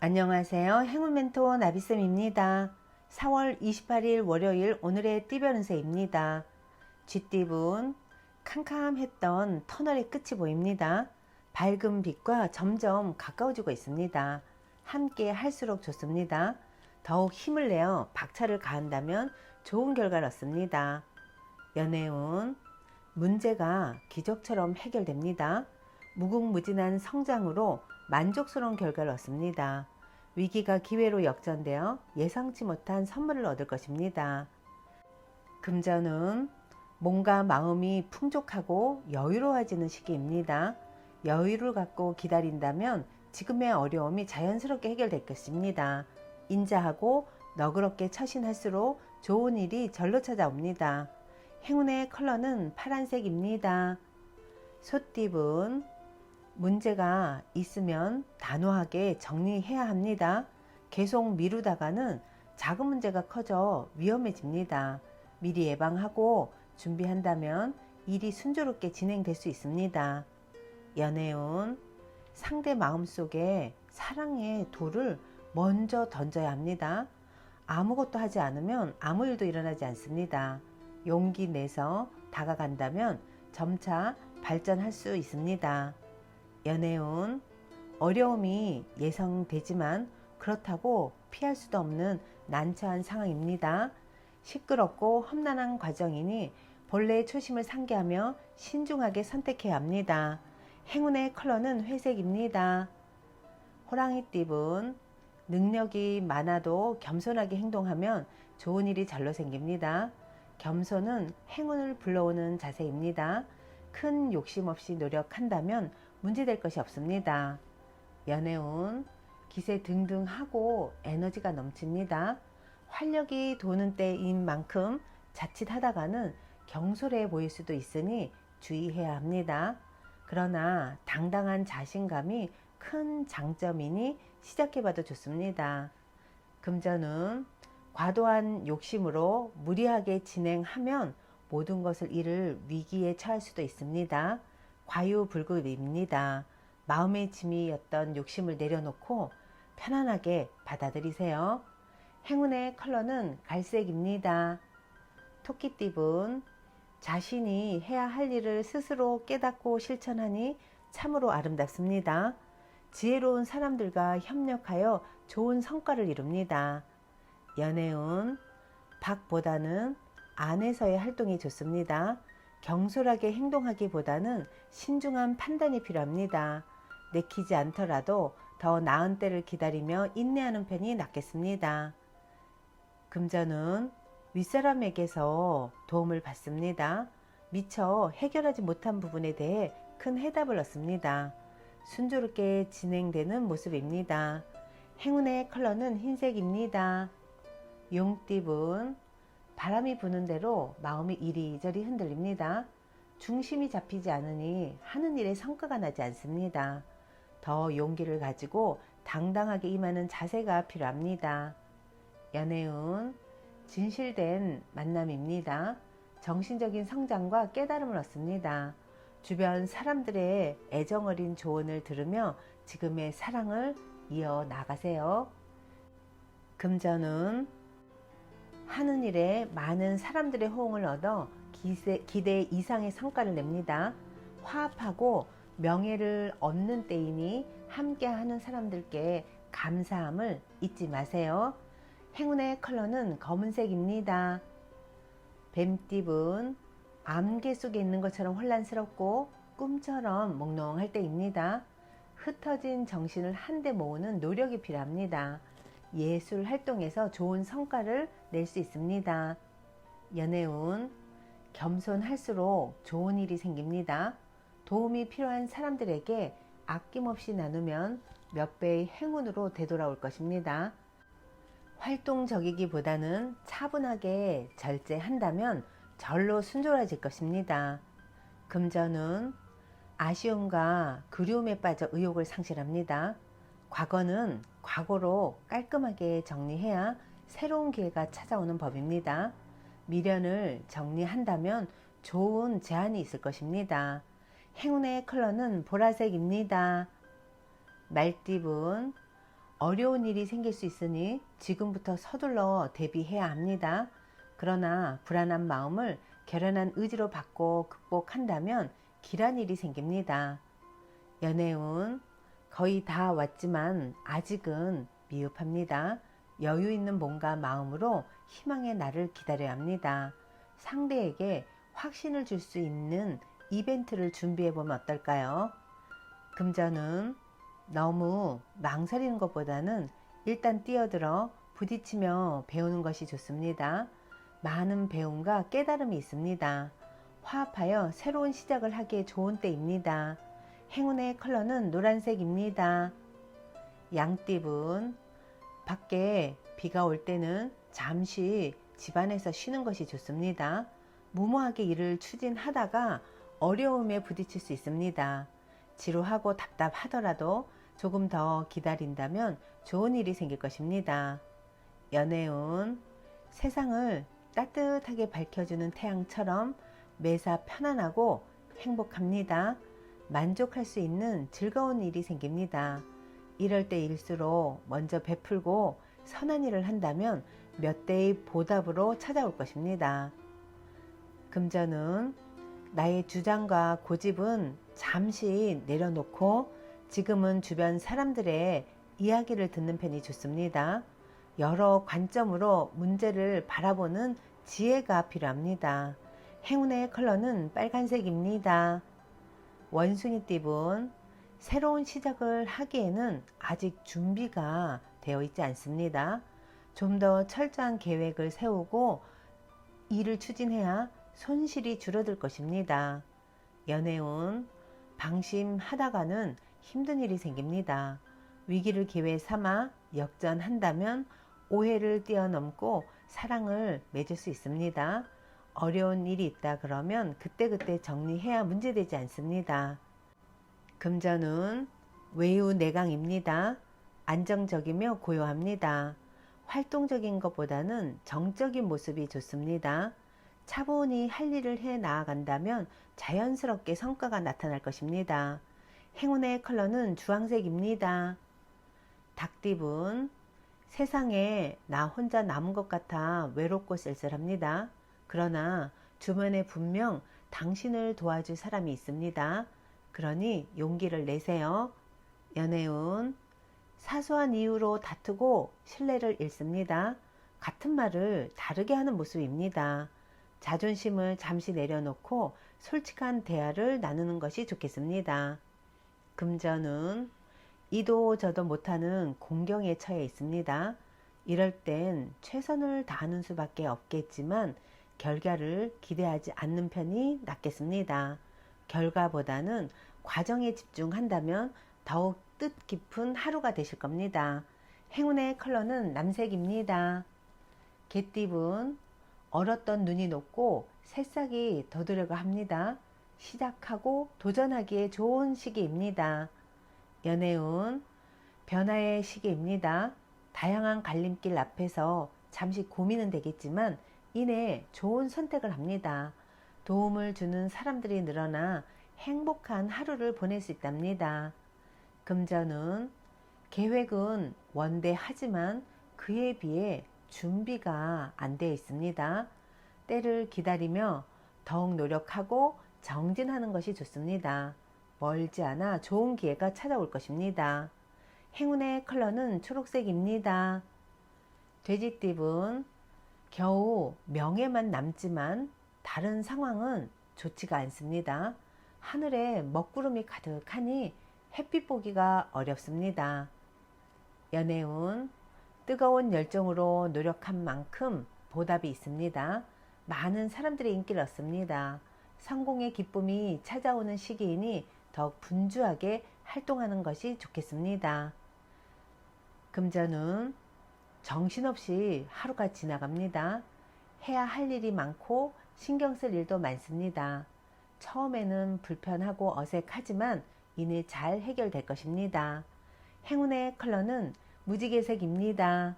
안녕하세요. 행운 멘토 나비쌤입니다. 4월 28일 월요일 오늘의 띠변운세입니다. 쥐띠분 캄캄했던 터널의 끝이 보입니다. 밝은 빛과 점점 가까워지고 있습니다. 함께 할수록 좋습니다. 더욱 힘을 내어 박차를 가한다면 좋은 결과를 얻습니다. 연애운 문제가 기적처럼 해결됩니다. 무궁무진한 성장으로 만족스러운 결과를 얻습니다. 위기가 기회로 역전되어 예상치 못한 선물을 얻을 것입니다. 금전은 몸과 마음이 풍족하고 여유로워지는 시기입니다. 여유를 갖고 기다린다면 지금의 어려움이 자연스럽게 해결될 것입니다. 인자하고 너그럽게 처신할수록 좋은 일이 절로 찾아옵니다. 행운의 컬러는 파란색입니다. 소띠분 문제가 있으면 단호하게 정리해야 합니다. 계속 미루다가는 작은 문제가 커져 위험해집니다. 미리 예방하고 준비한다면 일이 순조롭게 진행될 수 있습니다. 연애운 상대 마음속에 사랑의 돌을 먼저 던져야 합니다. 아무것도 하지 않으면 아무 일도 일어나지 않습니다. 용기 내서 다가간다면 점차 발전할 수 있습니다. 연애운 어려움이 예상되지만 그렇다고 피할 수도 없는 난처한 상황입니다. 시끄럽고 험난한 과정이니 본래의 초심을 상기하며 신중하게 선택해야 합니다. 행운의 컬러는 회색입니다. 호랑이 띠분 능력이 많아도 겸손하게 행동하면 좋은 일이 잘로 생깁니다. 겸손은 행운을 불러오는 자세입니다. 큰 욕심 없이 노력한다면 문제될 것이 없습니다. 연애운 기세 등등 하고 에너지가 넘칩니다. 활력이 도는 때인 만큼 자칫 하다가는 경솔해 보일 수도 있으니 주의해야 합니다. 그러나 당당한 자신감이 큰 장점이니 시작해봐도 좋습니다. 금전은 과도한 욕심으로 무리하게 진행하면 모든 것을 잃을 위기에 처할 수도 있습니다. 과유불급입니다. 마음의 짐이었던 욕심을 내려놓고 편안하게 받아들이세요. 행운의 컬러는 갈색입니다. 토끼띠분 자신이 해야 할 일을 스스로 깨닫고 실천하니 참으로 아름답습니다. 지혜로운 사람들과 협력하여 좋은 성과를 이룹니다. 연애운 박보다는 안에서의 활동이 좋습니다. 경솔하게 행동하기보다는 신중한 판단이 필요합니다. 내키지 않더라도 더 나은 때를 기다리며 인내하는 편이 낫겠습니다. 금전은 윗사람에게서 도움을 받습니다. 미처 해결하지 못한 부분에 대해 큰 해답을 얻습니다. 순조롭게 진행되는 모습입니다. 행운의 컬러는 흰색입니다. 용띠분 바람이 부는 대로 마음이 이리저리 흔들립니다. 중심이 잡히지 않으니 하는 일에 성과가 나지 않습니다. 더 용기를 가지고 당당하게 임하는 자세가 필요합니다. 연애운 진실된 만남입니다. 정신적인 성장과 깨달음을 얻습니다. 주변 사람들의 애정어린 조언을 들으며 지금의 사랑을 이어 나가세요. 금전은 하는 일에 많은 사람들의 호응을 얻어 기세, 기대 이상의 성과를 냅니다. 화합하고 명예를 얻는 때이니 함께 하는 사람들께 감사함을 잊지 마세요. 행운의 컬러는 검은색입니다. 뱀띠분 암개 속에 있는 것처럼 혼란스럽고 꿈처럼 몽롱할 때입니다. 흩어진 정신을 한데 모으는 노력이 필요합니다. 예술 활동에서 좋은 성과를 낼 수 있습니다. 연애운 겸손할수록 좋은 일이 생깁니다. 도움이 필요한 사람들에게 아낌없이 나누면 몇 배의 행운으로 되돌아올 것입니다. 활동적이기보다는 차분하게 절제한다면 절로 순조로워질 것입니다. 금전은 아쉬움과 그리움에 빠져 의욕을 상실합니다. 과거는 과거로 깔끔하게 정리해야 새로운 기회가 찾아오는 법입니다. 미련을 정리한다면 좋은 제안이 있을 것입니다. 행운의 컬러는 보라색입니다. 말띠분 어려운 일이 생길 수 있으니 지금부터 서둘러 대비해야 합니다. 그러나 불안한 마음을 결연한 의지로 바꿔 극복한다면 길한 일이 생깁니다. 연애운 거의 다 왔지만 아직은 미흡합니다. 여유 있는 몸과 마음으로 희망의 날을 기다려야 합니다. 상대에게 확신을 줄 수 있는 이벤트를 준비해 보면 어떨까요? 금전은 너무 망설이는 것보다는 일단 뛰어들어 부딪히며 배우는 것이 좋습니다. 많은 배움과 깨달음이 있습니다. 화합하여 새로운 시작을 하기에 좋은 때입니다. 행운의 컬러는 노란색입니다. 양띠분 밖에 비가 올 때는 잠시 집안에서 쉬는 것이 좋습니다. 무모하게 일을 추진하다가 어려움에 부딪힐 수 있습니다. 지루하고 답답하더라도 조금 더 기다린다면 좋은 일이 생길 것입니다. 연애운 세상을 따뜻하게 밝혀주는 태양처럼 매사 편안하고 행복합니다. 만족할 수 있는 즐거운 일이 생깁니다. 이럴 때일수록 먼저 베풀고 선한 일을 한다면 몇 대의 보답으로 찾아올 것입니다. 금전은 나의 주장과 고집은 잠시 내려놓고 지금은 주변 사람들의 이야기를 듣는 편이 좋습니다. 여러 관점으로 문제를 바라보는 지혜가 필요합니다. 행운의 컬러는 빨간색입니다. 원숭이 띠분 새로운 시작을 하기에는 아직 준비가 되어 있지 않습니다. 좀 더 철저한 계획을 세우고 일을 추진해야 손실이 줄어들 것입니다. 연애운 방심하다가는 힘든 일이 생깁니다. 위기를 기회 삼아 역전한다면 오해를 뛰어넘고 사랑을 맺을 수 있습니다. 어려운 일이 있다 그러면 그때그때 정리해야 문제되지 않습니다. 금전은 외유 내강입니다. 안정적이며 고요합니다. 활동적인 것보다는 정적인 모습이 좋습니다. 차분히 할 일을 해 나아간다면 자연스럽게 성과가 나타날 것입니다. 행운의 컬러는 주황색입니다. 닭띠분 세상에 나 혼자 남은 것 같아 외롭고 쓸쓸합니다. 그러나 주변에 분명 당신을 도와줄 사람이 있습니다. 그러니 용기를 내세요. 연애운 사소한 이유로 다투고 신뢰를 잃습니다. 같은 말을 다르게 하는 모습입니다. 자존심을 잠시 내려놓고 솔직한 대화를 나누는 것이 좋겠습니다. 금전은 이도 저도 못하는 공경에 처해 있습니다. 이럴 땐 최선을 다하는 수밖에 없겠지만 결과를 기대하지 않는 편이 낫겠습니다. 결과보다는 과정에 집중한다면 더욱 뜻깊은 하루가 되실 겁니다. 행운의 컬러는 남색입니다. 개띠분 얼었던 눈이 녹고 새싹이 돋으려고 합니다. 시작하고 도전하기에 좋은 시기입니다. 연애운 변화의 시기입니다. 다양한 갈림길 앞에서 잠시 고민은 되겠지만 이내 좋은 선택을 합니다. 도움을 주는 사람들이 늘어나 행복한 하루를 보낼 수 있답니다. 금전은 계획은 원대하지만 그에 비해 준비가 안 되어 있습니다. 때를 기다리며 더욱 노력하고 정진하는 것이 좋습니다. 멀지 않아 좋은 기회가 찾아올 것입니다. 행운의 컬러는 초록색입니다. 돼지띠분 겨우 명예만 남지만 다른 상황은 좋지가 않습니다. 하늘에 먹구름이 가득하니 햇빛 보기가 어렵습니다. 연애운 뜨거운 열정으로 노력한 만큼 보답이 있습니다. 많은 사람들의 인기를 얻습니다. 성공의 기쁨이 찾아오는 시기이니 더욱 분주하게 활동하는 것이 좋겠습니다. 금전은 정신없이 하루가 지나갑니다. 해야 할 일이 많고 신경 쓸 일도 많습니다. 처음에는 불편하고 어색하지만 이내 잘 해결될 것입니다. 행운의 컬러는 무지개색입니다.